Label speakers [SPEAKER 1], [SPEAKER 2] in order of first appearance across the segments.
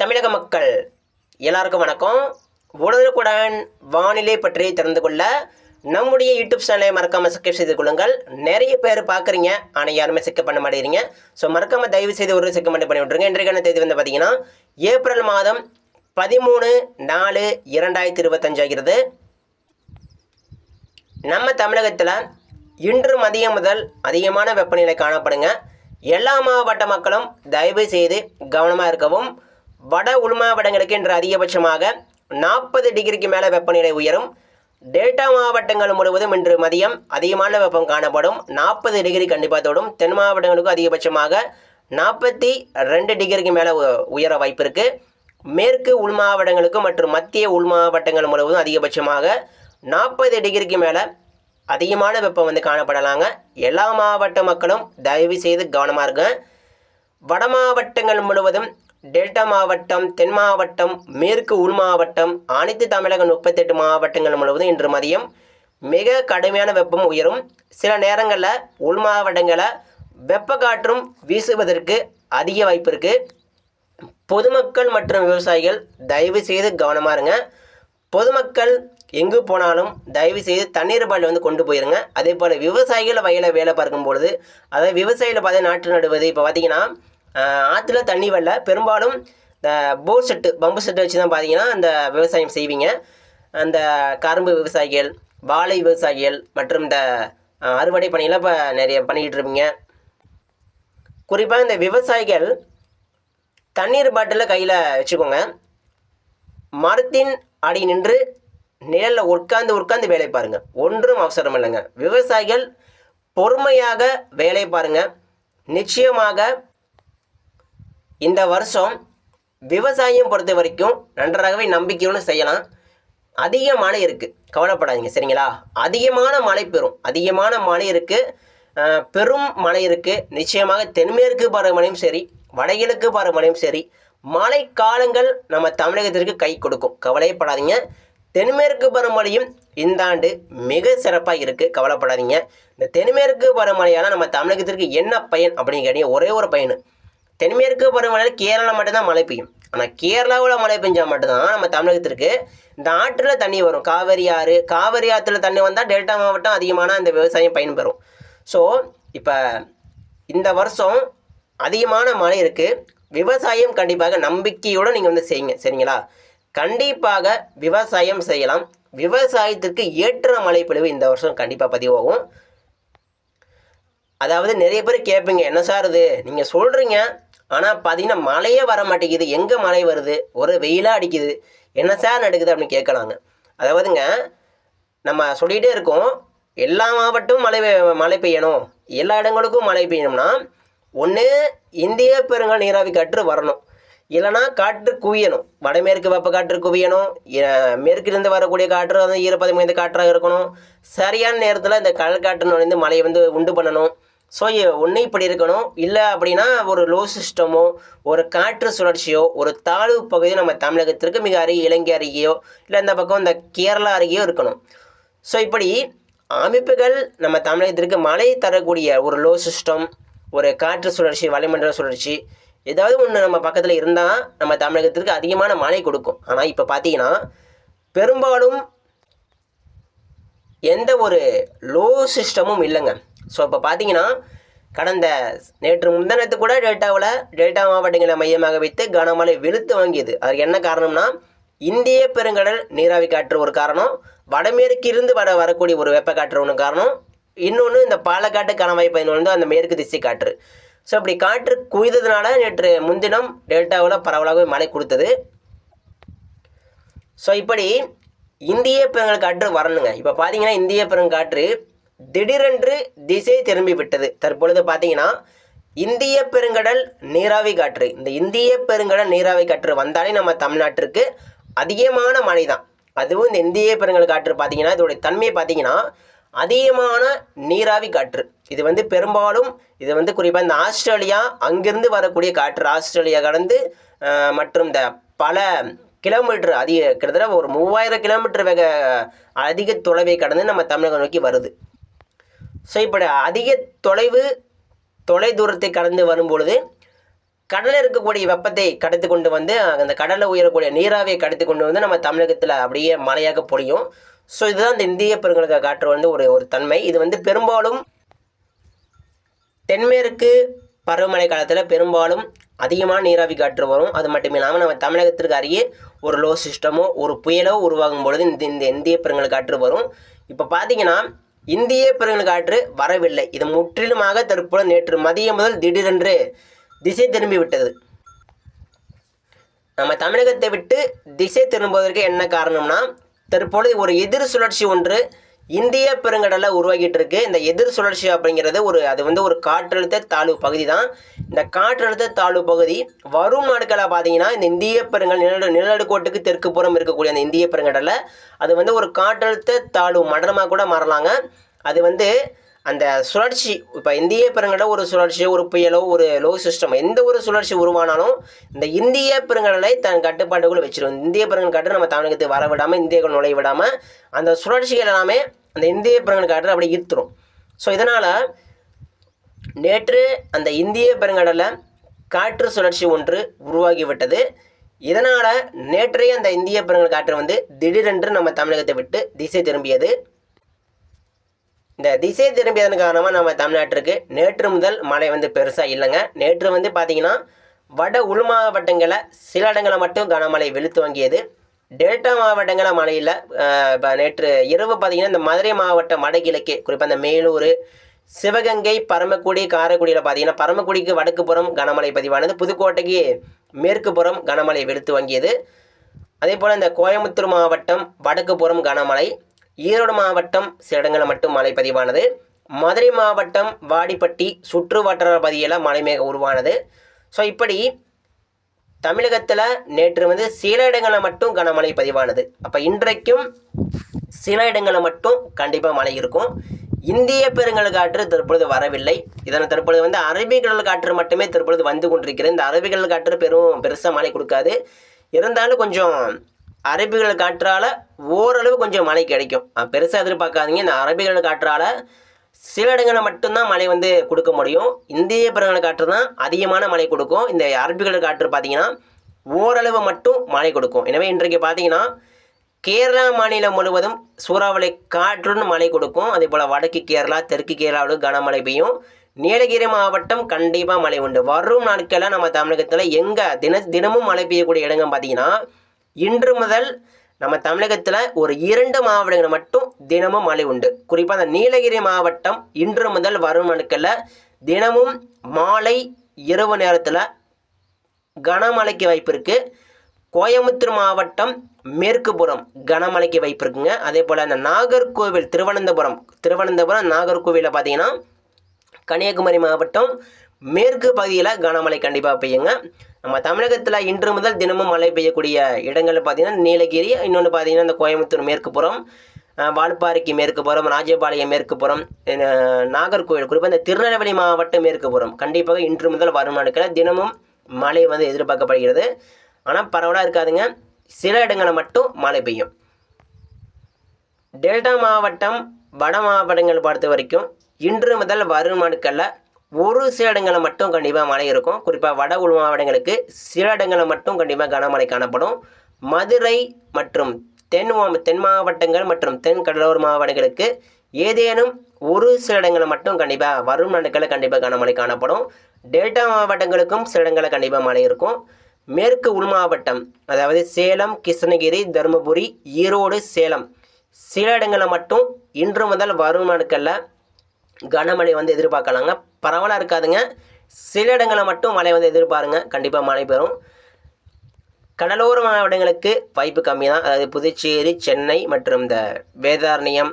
[SPEAKER 1] தமிழக மக்கள் எல்லாருக்கும் வணக்கம். உடனுக்குடன் வானிலை பற்றி தெரிந்து கொள்ள நம்முடைய யூடியூப் சேனலை மறக்காமல் சப்ஸ்கிரைப் செய்து கொள்ளுங்கள். நிறைய பேர் பார்க்குறீங்க ஆனால் யாருமே செக் பண்ண மாட்டேங்கிறீங்க. ஸோ மறக்காமல் தயவு செய்து ஒரு செக் பண்ணி பண்ணி விட்ருங்க இன்றைக்கான தேதி வந்து பார்த்தீங்கன்னா ஏப்ரல் மாதம் பதிமூணு நாலு இரண்டாயிரத்தி இருபத்தஞ்சு ஆகிறது. நம்ம தமிழகத்தில் இன்று மதியம் முதல் அதிகமான வெப்பநிலை காணப்படுங்க. எல்லா மாவட்ட மக்களும் தயவு செய்து கவனமாக இருக்கவும். வட உள் மாவட்டங்களுக்கு இன்று அதிகபட்சமாக நாற்பது டிகிரிக்கு மேலே வெப்பநிலை உயரும். டெல்டா மாவட்டங்கள் முழுவதும் இன்று மதியம் அதிகமான வெப்பம் காணப்படும். நாற்பது டிகிரி கண்டிப்பாக தொடும். தென் மாவட்டங்களுக்கும் அதிகபட்சமாக நாற்பத்தி ரெண்டு டிகிரிக்கு மேலே உயர வாய்ப்பு இருக்குது மேற்கு உள் மாவட்டங்களுக்கும் மற்றும் மத்திய உள் மாவட்டங்கள் முழுவதும் அதிகபட்சமாக நாற்பது டிகிரிக்கு மேலே அதிகமான வெப்பம் வந்து காணப்படலாங்க. எல்லா மாவட்ட மக்களும் தயவு செய்து கவனமாக இருங்க. வட மாவட்டங்கள் முழுவதும் டெல்டா மாவட்டம் தென் மாவட்டம் மேற்கு உள் மாவட்டம் அனைத்து தமிழக முப்பத்தெட்டு மாவட்டங்கள் முழுவதும் இன்று மதியம் மிக கடுமையான வெப்பம் உயரும். சில நேரங்களில் உள் மாவட்டங்களில் வெப்ப காற்றும் வீசுவதற்கு அதிக வாய்ப்பு இருக்குது பொதுமக்கள் மற்றும் விவசாயிகள் தயவு செய்து கவனமாக இருங்க. பொதுமக்கள் எங்கு போனாலும் தயவு செய்து தண்ணீர் பாட்டில் வந்து கொண்டு போயிருங்க. அதே போல் விவசாயிகள் வயலை வேலை பார்க்கும் பொழுது அதாவது விவசாயிகளை பார்த்து நாற்று நடுவது இப்போ பார்த்தீங்கன்னா ஆற்றுல தண்ணி வரல. பெரும்பாலும் இந்த போர் செட்டு பம்பு செட்டு வச்சு தான் பார்த்தீங்கன்னா அந்த விவசாயம் செய்வீங்க. அந்த கரும்பு விவசாயிகள் வாழை விவசாயிகள் மற்றும் இந்த அறுவடை பணியெல்லாம் இப்போ நிறைய பண்ணிக்கிட்டு இருப்பீங்க. குறிப்பாக இந்த விவசாயிகள் தண்ணீர் பாட்டிலை கையில் வச்சுக்கோங்க. மரத்தின் அடி நின்று நிழலில் உட்கார்ந்து உட்கார்ந்து வேலை பாருங்கள் ஒன்றும் அவசரம் இல்லைங்க. விவசாயிகள் பொறுமையாக வேலை பாருங்க. நிச்சயமாக இந்த வருஷம் விவசாயம் பொறுத்த வரைக்கும் நன்றாகவே நம்பிக்கையோடு செய்யலாம். அதிக மழை இருக்குது கவலைப்படாதீங்க. சரிங்களா? அதிகமான மழை பெறும். அதிகமான மழை இருக்குது பெரும் மழை இருக்குது நிச்சயமாக தென்மேற்கு பருவமழையும் சரி வடகிழக்கு பருவமழையும் சரி மழை காலங்கள் நம்ம தமிழகத்திற்கு கை கொடுக்கும். கவலையப்படாதீங்க தென்மேற்கு பருவமழையும் இந்த ஆண்டு மிக சிறப்பாக இருக்குது கவலைப்படாதீங்க. இந்த தென்மேற்கு பருவமழையால் நம்ம தமிழகத்திற்கு என்ன பயன் அப்படின்னு கேட்டீங்க. ஒரே ஒரு பயன். தென்மேற்கு பருவமழையில் கேரளா மட்டும்தான் மழை பெய்யும். ஆனால் கேரளாவில் மழை பெஞ்சால் மட்டும்தான் நம்ம தமிழகத்திற்கு இந்த ஆற்றில் தண்ணி வரும். காவேரி ஆறு காவேரி ஆற்றுல தண்ணி வந்தால் டெல்டா மாவட்டம் அதிகமான அந்த விவசாயம் பயன்பெறும். ஸோ இப்போ இந்த வருஷம் அதிகமான மழை இருக்குது விவசாயம் கண்டிப்பாக நம்பிக்கையோடு நீங்கள் வந்து செய்யுங்க. சரிங்களா? கண்டிப்பாக விவசாயம் செய்யலாம். விவசாயத்திற்கு ஏற்ற மழை இந்த வருஷம் கண்டிப்பாக பதிவாகும். அதாவது நிறைய பேர் கேட்பீங்க என்ன சார் இது? நீங்கள் சொல்கிறீங்க ஆனால் பார்த்தீங்கன்னா மழையே வர மாட்டேங்குது எங்கே மழை வருது? ஒரு வெயிலாக அடிக்குது. என்ன சார் நடக்குது அப்படின்னு கேட்கலாங்க. அதாவதுங்க நம்ம சொல்லிகிட்டே இருக்கோம். எல்லா மாவட்டமும் மழை மழை பெய்யணும். எல்லா இடங்களுக்கும் மழை பெய்யணும்னா ஒன்று இந்திய பெருங்கல் நீராவி காற்று வரணும். இல்லைனா காற்று குவியணும். வடமேற்கு வெப்ப காற்று குவியணும். மேற்கிலிருந்து வரக்கூடிய காற்று வந்து ஈரப்பதம் மிகுந்த காற்றாக இருக்கணும். சரியான நேரத்தில் இந்த கடல் காற்று நுழைந்து மழையை வந்து உண்டு பண்ணணும். ஸோ ஒன்று இப்படி இருக்கணும். இல்லை அப்படின்னா ஒரு லோ சிஸ்டமோ ஒரு காற்று சுழற்சியோ ஒரு தாழ்வு பகுதியோ நம்ம தமிழகத்திற்கு மிக அருகே இலங்கை அருகேயோ இல்லை இந்த பக்கம் இந்த கேரளா அருகேயோ இருக்கணும். ஸோ இப்படி அமைப்புகள் நம்ம தமிழகத்திற்கு மழை தரக்கூடிய ஒரு லோ சிஸ்டம் ஒரு காற்று சுழற்சி வளிமண்டல சுழற்சி ஏதாவது ஒன்று நம்ம பக்கத்தில் இருந்தால் நம்ம தமிழகத்திற்கு அதிகமான மழை கொடுக்கும். ஆனால் இப்போ பார்த்தீங்கன்னா பெரும்பாலும் எந்த ஒரு லோ சிஸ்டமும் இல்லைங்க. ஸோ இப்போ பார்த்தீங்கன்னா கடந்த நேற்று முந்தினத்து கூட டெல்டாவில் டெல்டா மாவட்டங்களை மையமாக வைத்து கனமழை வெளுத்து வாங்கியது. அதுக்கு என்ன காரணம்னா இந்திய பெருங்கடல் நீராவி காற்று ஒரு காரணம் வடமேற்கிருந்து வட வரக்கூடிய ஒரு வெப்ப காற்று ஒன்று காரணம் இன்னொன்று இந்த பாலக்காட்டு கணவாய் பயன் வந்து அந்த மேற்கு திசை காற்று. ஸோ இப்படி காற்று குவிததுனால நேற்று முன்தினம் டெல்டாவில் பரவலாகவே மழை கொடுத்தது. ஸோ இப்படி இந்திய பெருங்கற்காற்று வரணுங்க. இப்போ பார்த்தீங்கன்னா இந்திய பெருங்காற்று திடீரென்று திசை திரும்பி விட்டது தற்பொழுது பார்த்தீங்கன்னா இந்திய பெருங்கடல் நீராவி காற்று. இந்த இந்திய பெருங்கடல் நீராவி காற்று வந்தாலே நம்ம தமிழ்நாட்டிற்கு அதிகமான மழை தான் அதுவும் இந்த இந்திய பெருங்கடல் காற்று பார்த்தீங்கன்னா இதோடைய தன்மையை பார்த்தீங்கன்னா அதிகமான நீராவி காற்று. இது வந்து பெரும்பாலும் இது வந்து குறிப்பாக இந்த ஆஸ்திரேலியா அங்கிருந்து வரக்கூடிய காற்று. ஆஸ்திரேலியா கடந்து மற்றும் இந்த பல கிலோமீட்டர் அதிக கிட்டத்தட்ட ஒரு மூவாயிரம் கிலோமீட்டர் வேக அதிக தொலைவை கடந்து நம்ம தமிழகம் நோக்கி வருது. ஸோ இப்படி அதிக தொலைவு தொலை தூரத்தை கடந்து வரும்பொழுது கடலில் இருக்கக்கூடிய வெப்பத்தை கடத்து கொண்டு வந்து அந்த கடலில் உயரக்கூடிய நீராவியை கடத்து கொண்டு வந்து நம்ம தமிழகத்தில் அப்படியே மழையாக பொழியும். ஸோ இதுதான் இந்த இந்திய பெருங்கடக காற்று வந்து ஒரு ஒரு தன்மை. இது வந்து பெரும்பாலும் தென்மேற்கு பருவமழை காலத்தில் பெரும்பாலும் அதிகமான நீராவி காற்று வரும். அது மட்டும் இல்லாமல் நம்ம தமிழகத்திற்கு அருகே ஒரு லோ சிஸ்டமோ ஒரு புயலோ உருவாகும் பொழுது இந்த இந்த இந்திய பெருங்கல் காற்று வரும். இப்போ பார்த்தீங்கன்னா இந்திய பெருங்கல் காற்று வரவில்லை. இது முற்றிலுமாக தற்போது நேற்று மதியம் முதல் திடீரென்று திசை திரும்பி விட்டது நம்ம தமிழகத்தை விட்டு திசை திரும்புவதற்கு என்ன காரணம்னா தற்பொழுது ஒரு எதிர் சுழற்சி ஒன்று இந்திய பெருங்கடலில் உருவாகிட்டு இருக்கு இந்த எதிர் சுழற்சி அப்படிங்கிறது ஒரு அது வந்து ஒரு காற்றழுத்த தாழ்வு பகுதி தான் இந்த காற்றழுத்த தாழ்வு பகுதி வரும் நாட்களில் பார்த்தீங்கன்னா இந்த இந்திய பெருங்கல் நில நிலநடுக்கோட்டுக்கு தெற்கு புறம் இருக்கக்கூடிய அந்த இந்திய பெருங்கடலில் அது வந்து ஒரு காற்றழுத்த தாழ்வு மண்டலமாக கூட மாறலாங்க. அது வந்து அந்த சுழற்சி இப்போ இந்திய பெருங்கடல் ஒரு சுழற்சி ஒரு புயலோ ஒரு லோ சிஸ்டம் எந்த ஒரு சுழற்சி உருவானாலும் இந்த இந்திய பெருங்கடலை தன் கட்டுப்பாட்டுக்குள்ள வச்சிரும். இந்திய பெருங்கல் கட்டு நம்ம தமிழகத்துக்கு வர விடாமல் இந்தியர்கள் நுழைய விடாமல் அந்த சுழற்சிகள் எல்லாமே அந்த இந்திய பெருங்கடலை காற்று அப்படியே ஈர்த்துரும். ஸோ இதனால் நேற்று அந்த இந்திய பெருங்கடலில் காற்று சுழற்சி ஒன்று உருவாகிவிட்டது. இதனால் நேற்றைய அந்த இந்திய பெருங்கல் காற்று வந்து திடீரென்று நம்ம தமிழகத்தை விட்டு திசை திரும்பியது. இந்த திசை திரும்பியதன் காரணமாக நம்ம தமிழ்நாட்டிற்கு நேற்று முதல் மழை வந்து பெருசாக இல்லைங்க. நேற்று வந்து பார்த்திங்கன்னா வட உள் மாவட்டங்களில் சில இடங்களில் மட்டும் கனமழை வெளுத்து வாங்கியது. டெல்டா மாவட்டங்களில் மழையில் இப்போ நேற்று இரவு பார்த்தீங்கன்னா இந்த மதுரை மாவட்டம் வடகிழக்கே குறிப்பாக இந்த மேலூர் சிவகங்கை பரமக்குடி காரைக்குடியில் பார்த்தீங்கன்னா பரமக்குடிக்கு வடக்கு புறம் கனமழை பதிவானது. புதுக்கோட்டைக்கு மேற்கு புறம் கனமழை வெளுத்து வாங்கியது. அதே போல் இந்த கோயம்புத்தூர் மாவட்டம் வடக்கு புறம் கனமழை ஈரோடு மாவட்டம் சில இடங்களில் மட்டும் மழை பதிவானது. மதுரை மாவட்டம் வாடிப்பட்டி சுற்று வட்டார பகுதியில் மழை மேக உருவானது. ஸோ இப்படி தமிழகத்தில் நேற்று வந்து சில இடங்களில் மட்டும் கனமழை பதிவானது. அப்போ இன்றைக்கும் சில இடங்களில் மட்டும் கண்டிப்பாக மழை இருக்கும். இந்திய பெருங்கல் காற்று தற்பொழுது வரவில்லை. இதனால் தற்பொழுது வந்து அரபிக்கடல் காற்று மட்டுமே தற்பொழுது வந்து கொண்டிருக்கிறது. இந்த அரபிக்கடல் காற்று பெரும் பெருசாக மழை கொடுக்காது. இருந்தாலும் கொஞ்சம் அரபிக்கடல் காற்றால் ஓரளவு கொஞ்சம் மழை கிடைக்கும். பெருசாக எதிர்பார்க்காதீங்க. இந்த அரபிக்கடல் காற்றால் சில இடங்களில் மட்டும்தான் மழை வந்து கொடுக்க முடியும். இந்திய பெருங்கடல் காற்று தான் அதிகமான மழை கொடுக்கும். இந்த அரபிக்கடல் காற்று பார்த்தீங்கன்னா ஓரளவு மட்டும் மழை கொடுக்கும். எனவே இன்றைக்கு பார்த்தீங்கன்னா கேரளா மாநிலம் முழுவதும் சூறாவளி காற்றுடன் மழை கொடுக்கும். அதே போல் வடக்கு கேரளா தெற்கு கேரளாவில் கனமழை பெய்யும். நீலகிரி மாவட்டம் கண்டிப்பாக மழை உண்டு. வரும் நாட்களில் நம்ம தமிழகத்தில் எங்கே தின தினமும் மழை பெய்யக்கூடிய இடங்கள் பார்த்தீங்கன்னா இன்று முதல் நம்ம தமிழகத்தில் ஒரு இரண்டு மாவட்டங்கள் மட்டும் தினமும் மழை உண்டு. குறிப்பாக அந்த நீலகிரி மாவட்டம் இன்று முதல் வரும் நாட்களில் தினமும் மாலை இரவு நேரத்தில் கனமழைக்கு வாய்ப்பு இருக்குது கோயம்புத்தூர் மாவட்டம் மேற்குபுறம் கனமழைக்கு வாய்ப்பு இருக்குங்க. அதே போல் அந்த நாகர்கோவில் திருவனந்தபுரம் திருவனந்தபுரம் நாகர்கோவிலில் பார்த்தீங்கன்னா கன்னியாகுமரி மாவட்டம் மேற்கு பகுதியில் கனமழை கண்டிப்பாக பெய்யுங்க. நம்ம தமிழகத்தில் இன்று முதல் தினமும் மழை பெய்யக்கூடிய இடங்கள் பார்த்தீங்கன்னா நீலகிரி இன்னொன்று பார்த்தீங்கன்னா இந்த கோயம்புத்தூர் மேற்கு புறம் வால்பாறைக்கு மேற்கு புறம் ராஜபாளையம் மேற்கு புறம் நாகர்கோவில் குறிப்பாக இந்த திருநெல்வேலி மாவட்டம் மேற்கு புறம். கண்டிப்பாக இன்று முதல் வரும் நாட்களில் தினமும் மழை வந்து எதிர்பார்க்கப்படுகிறது. ஆனால் பரவலாக இருக்காதுங்க. சில இடங்களில் மட்டும் மழை பெய்யும். டெல்டா மாவட்டம் வட மாவட்டங்கள் பொறுத்த வரைக்கும் இன்று முதல் வரும் நாட்களில் ஒரு சில இடங்களில் மட்டும் கண்டிப்பாக மழை இருக்கும். குறிப்பாக வட உள் மாவட்டங்களுக்கு சில இடங்களில் மட்டும் கண்டிப்பாக கனமழை காணப்படும். மதுரை மற்றும் தென் மா- தென் மாவட்டங்கள் மற்றும் தென் கடலோர மாவட்டங்களுக்கு ஏதேனும் ஒரு சில இடங்களில் மட்டும் கண்டிப்பாக வரும் நாட்களில் கண்டிப்பாக கனமழை காணப்படும். டெல்டா மாவட்டங்களுக்கும் சில இடங்களில் கண்டிப்பாக மழை இருக்கும். மேற்கு உள் மாவட்டம் அதாவது சேலம் கிருஷ்ணகிரி தருமபுரி ஈரோடு சேலம் சில இடங்களில் மட்டும் இன்று முதல் வரும் நாட்களில் கனமழை வந்து எதிர்பார்க்கலாங்க. பரவலாக இருக்காதுங்க. சில இடங்களில் மட்டும் மழை வந்து எதிர்பாருங்க. கண்டிப்பாக மழை பெறும். கடலோர மாவட்டங்களுக்கு வாய்ப்பு கம்மி தான் அதாவது புதுச்சேரி சென்னை மற்றும் இந்த வேதாரண்யம்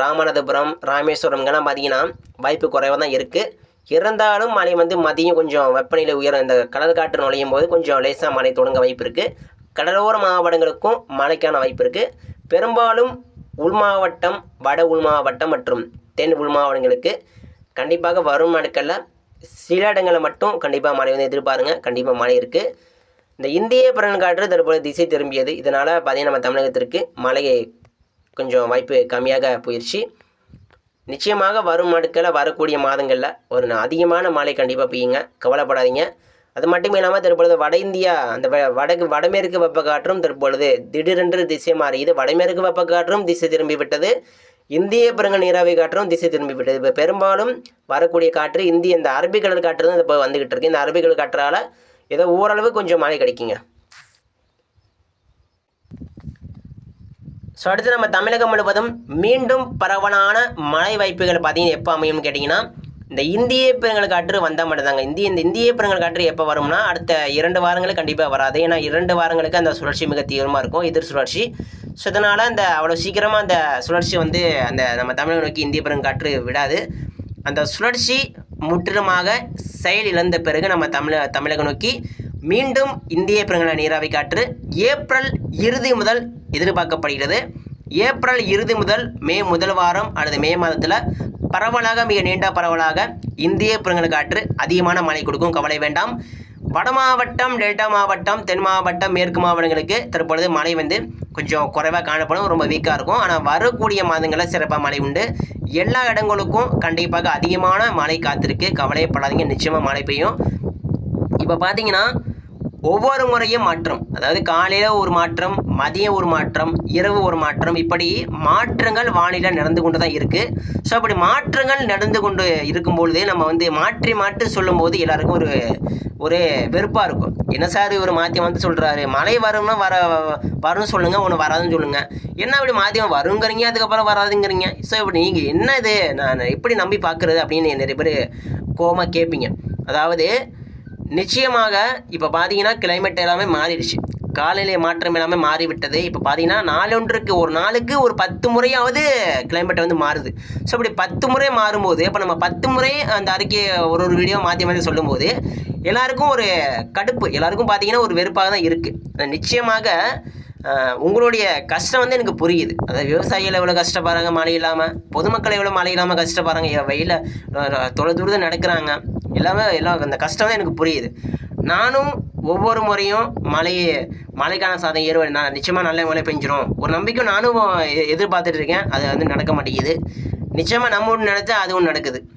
[SPEAKER 1] ராமநாதபுரம் ராமேஸ்வரம்ங்கெல்லாம் பார்த்தீங்கன்னா வாய்ப்பு குறைவாக தான் இருக்குது இருந்தாலும் மழை வந்து மதியம் கொஞ்சம் வெப்பநிலை உயரம் இந்த கடல் காற்று நுழையும் போது கொஞ்சம் லேசாக மழை தொடங்க வாய்ப்பு இருக்குது கடலோர மாவட்டங்களுக்கும் மழைக்கான வாய்ப்பு இருக்குது பெரும்பாலும் உள் மாவட்டம் வட உள் மாவட்டம் மற்றும் தென் உள் மாவட்டங்களுக்கு கண்டிப்பாக வரும் நாட்களில் சில இடங்களில் மட்டும் கண்டிப்பாக மழை வந்து எதிர்பாருங்க. கண்டிப்பாக மழை இருக்குது இந்த இந்திய பிறன்காற்று தற்போது திசை திரும்பியது. இதனால் பார்த்தீங்கன்னா நம்ம தமிழகத்திற்கு மழையை கொஞ்சம் வாய்ப்பு கம்மியாக போயிடுச்சு நிச்சயமாக வரும் நாட்களில் வரக்கூடிய மாதங்களில் ஒரு அதிகமான மழை கண்டிப்பாக பெய்யுங்க. கவலைப்படாதீங்க. அது மட்டும் இல்லாமல் தற்பொழுது வட இந்தியா அந்த வ- வடக்கு வடமேற்கு வெப்பக்காற்றும் தற்பொழுது திடீரென்று திசை மாறியது. வடமேற்கு வெப்பக்காற்றும் திசை திரும்பி விட்டது. இந்திய பெருங்கல் நீராவி காற்றும் திசை திரும்பி விட்டது. இப்போ பெரும்பாலும் வரக்கூடிய காற்று இந்திய இந்த அரபிக்கடல் காற்று தான் இப்போ வந்துகிட்டு இருக்கு. இந்த அரபிக்கடல் காற்றால் ஏதோ ஓரளவு கொஞ்சம் மழை கிடைக்குங்க. ஸோ அடுத்து நம்ம தமிழகம் முழுவதும் மீண்டும் பரவலான மழை வாய்ப்புகள் பார்த்தீங்கன்னா எப்போ அமையும்னு கேட்டிங்கன்னா இந்த இந்திய பெருங்கல் காற்று வந்தால் மட்டும்தாங்க. இந்திய இந்த இந்திய பெருங்கல் காற்று எப்போ வரும்னா அடுத்த இரண்டு வாரங்களுக்கு கண்டிப்பாக வராது. ஏன்னா இரண்டு வாரங்களுக்கு அந்த சுழற்சி மிக தீவிரமாக இருக்கும் எதிர் சுழற்சி. ஸோ இதனால் அந்த அவ்வளோ சீக்கிரமாக அந்த சுழற்சி வந்து அந்த நம்ம தமிழகம் நோக்கி இந்திய பெருங்காற்று விடாது. அந்த சுழற்சி முற்றிலுமாக செயல் இழந்த பிறகு நம்ம தமிழ தமிழகம் நோக்கி மீண்டும் இந்திய பெருங்கல நீராவி காற்று ஏப்ரல் இறுதி முதல் எதிர்பார்க்கப்படுகிறது. ஏப்ரல் இறுதி முதல் மே முதல் வாரம் அல்லது மே மாதத்தில் பரவலாக மிக நீண்ட பரவலாக இந்திய பெருங்கல அதிகமான மழை கொடுக்கும். கவலை வேண்டாம். வட மாவட்டம் டெல்டா மாவட்டம் தென் மாவட்டம் மேற்கு மாவட்டங்களுக்கு தற்பொழுது மழை வந்து கொஞ்சம் குறைவாக காணப்படும். ரொம்ப வீக்காக இருக்கும். ஆனால் வரக்கூடிய மாதங்களில் சிறப்பாக மழை உண்டு. எல்லா இடங்களுக்கும் கண்டிப்பாக அதிகமான மழை காத்திருக்கு. கவலைப்படாதீங்க. நிச்சயமாக மழை பெய்யும். இப்போ பார்த்தீங்கன்னா ஒவ்வொரு முறையும் மாற்றம். அதாவது காலையில் ஒரு மாற்றம் மதியம் ஒரு மாற்றம் இரவு ஒரு மாற்றம் இப்படி மாற்றங்கள் வானிலை நடந்து கொண்டு தான் இருக்குது ஸோ அப்படி மாற்றங்கள் நடந்து கொண்டு இருக்கும்பொழுது நம்ம வந்து மாற்றி மாற்றி சொல்லும்போது எல்லாருக்கும் ஒரு ஒரு வெறுப்பாக இருக்கும். என்ன சார் இவர் மாற்றி வந்து சொல்கிறாரு மழை வரும்னா வர வரும்னு சொல்லுங்கள் ஒன்று வராதுன்னு சொல்லுங்கள் என்ன இப்படி மாத்தியம் வருங்கிறீங்க அதுக்கப்புறம் வராதுங்கிறீங்க? ஸோ இப்படி நீங்கள் என்ன இது? நான் எப்படி நம்பி பார்க்குறது அப்படின்னு நிறைய பேர் கோமாக கேட்பீங்க அதாவது நிச்சயமாக இப்போ பார்த்தீங்கன்னா கிளைமேட் எல்லாமே மாறிடுச்சு. காலநிலை மாற்றம் எல்லாமே மாறிவிட்டது. இப்போ பார்த்தீங்கன்னா நாளொன்றுக்கு ஒரு நாளுக்கு ஒரு பத்து முறையாவது கிளைமேட் வந்து மாறுது. ஸோ இப்படி பத்து முறை மாறும்போது இப்போ நம்ம பத்து முறை அந்த அறிக்கையை ஒரு ஒரு வீடியோ மாற்றி மாற்றி சொல்லும்போது எல்லாருக்கும் ஒரு கடுப்பு எல்லாருக்கும் பார்த்தீங்கன்னா ஒரு வெறுப்பாக தான் இருக்குது நிச்சயமாக உங்களுடைய கஷ்டம் வந்து எனக்கு புரியுது. அதாவது விவசாயிகள் எவ்வளோ கஷ்டப்படுறாங்க மழை இல்லாமல் பொதுமக்கள் எவ்வளோ மழை இல்லாமல் கஷ்டப்படுறாங்க வெயில தொலை தூரத்தில் நடக்கிறாங்க. எல்லாமே எல்லாம் அந்த கஷ்டம் தான் எனக்கு புரியுது. நானும் ஒவ்வொரு முறையும் மழையை மழைக்கான சாதம் ஏறுவது நான் நிச்சயமாக நல்ல மழை பெஞ்சிரும். ஒரு நம்பிக்கை நானும் எ- எதிர்பார்த்துட்டு இருக்கேன். அது வந்து நடக்க மாட்டேங்குது. நிச்சயமாக நம்ம ஒன்று நினச்சா அது ஒன்று நடக்குது.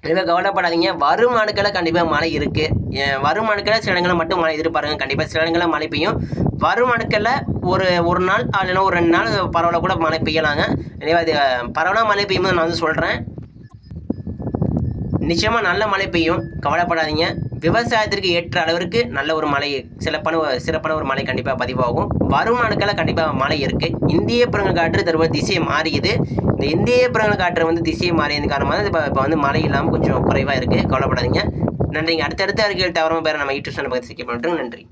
[SPEAKER 1] எனவே கவலைப்படாதீங்க. வரும் அணுக்களை கண்டிப்பாக மழை இருக்குது வரும் அணுக்களை சில இடங்களில் மட்டும் மழை எதிர்பாருங்க கண்டிப்பாக சில இடங்களில் மழை பெய்யும். வரும் நாட்களில் ஒரு ஒரு நாள் இல்லைன்னா ஒரு ரெண்டு நாள் பரவாயில்ல கூட மழை பெய்யலாங்க. எனவே அது பரவலாக மழை பெய்யும்போது நான் வந்து சொல்கிறேன் நிச்சயமாக நல்ல மழை பெய்யும். கவலைப்படாதீங்க. விவசாயத்திற்கு ஏற்ற அளவிற்கு நல்ல ஒரு மழை சிறப்பான சிறப்பான ஒரு மழை கண்டிப்பாக பதிவாகும். வரும் நாட்களில் கண்டிப்பாக மழை இருக்குது இந்திய புறங்கள் காற்று தற்போது திசையை மாறியது. இந்த இந்திய புறங்கள் காற்று வந்து திசையை மாறியது காரணமாக இப்போ இப்போ வந்து மழை இல்லாமல் கொஞ்சம் குறைவாக இருக்குது கவலைப்படாதீங்க. நன்றிங்க. அடுத்தடுத்த அறிக்கையில் தவறாமல் பேர நம்ம யூடியூப் சேனல் பற்றி சிக்க நன்றி.